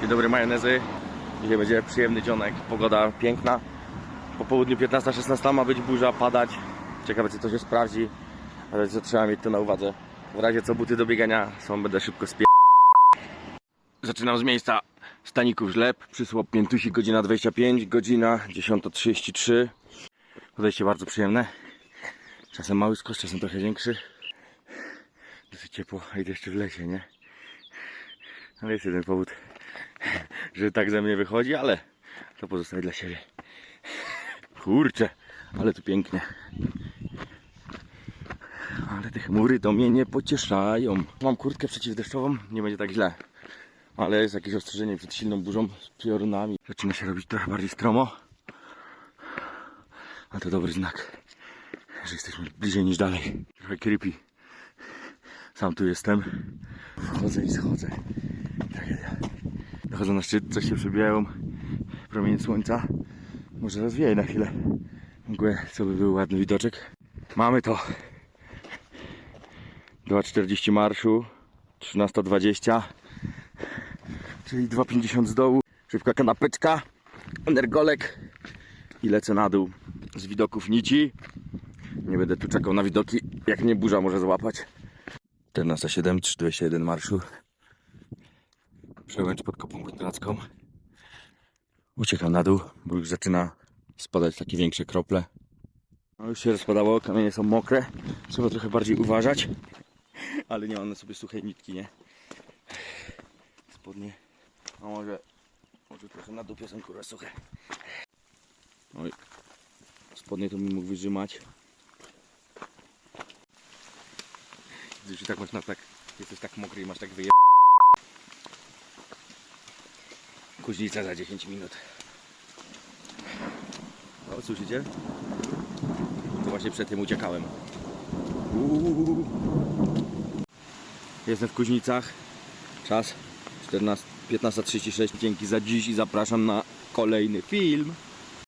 Dzień dobry majonezy. Dzisiaj będzie przyjemny dzionek, pogoda piękna. Po południu 15-16 ma być burza, padać. Ciekawe czy to się sprawdzi, ale co trzeba mieć to na uwadze. W razie co buty do biegania są, będę szybko spie... Zaczynam z miejsca Staników Żleb, przysłop Piętusi, godzina 25, godzina 10.33. Podejście bardzo przyjemne. Czasem mały skos, czasem trochę większy. Dosyć ciepło, a idę jeszcze w lesie, nie? Ale jest jeden powód, że tak ze mnie wychodzi, ale to pozostaje dla siebie. Kurczę, ale tu pięknie. Ale te chmury to mnie nie pocieszają. Mam kurtkę przeciwdeszczową, nie będzie tak źle. Ale jest jakieś ostrzeżenie przed silną burzą z piorunami. Zaczyna się robić trochę bardziej stromo. A to dobry znak, że jesteśmy bliżej niż dalej. Trochę creepy. Sam tu jestem. Wchodzę i schodzę. Tragedia. Dochodzę na szczyt, coś się przebijają. Promienie słońca. Może rozwieje na chwilę mgłę, co by był ładny widoczek. Mamy to. 2.40 marszu. 13.20. Czyli 2.50 z dołu. Szybka kanapeczka. Energolek. I lecę na dół z widoków nici. Nie będę tu czekał na widoki, jak mnie burza może złapać. 14.07, 321 marszu. Przełęcz pod kopą kontracką. Uciekam na dół, bo już zaczyna spadać takie większe krople. No już się rozpadało, kamienie są mokre. Trzeba trochę bardziej uważać. Ale nie mam na sobie suchej nitki, nie? Spodnie. A może, może trochę na dupie są kurwa suche. Oj. Spodnie to mi mógł wyrzymać. Już i tak masz na tak, jesteś tak mokry i masz tak wyje... Kuźnica za 10 minut. O, słyszycie? To właśnie przed tym uciekałem. Uuu. Jestem w Kuźnicach. Czas 14 15.36. Dzięki za dziś i zapraszam na kolejny film.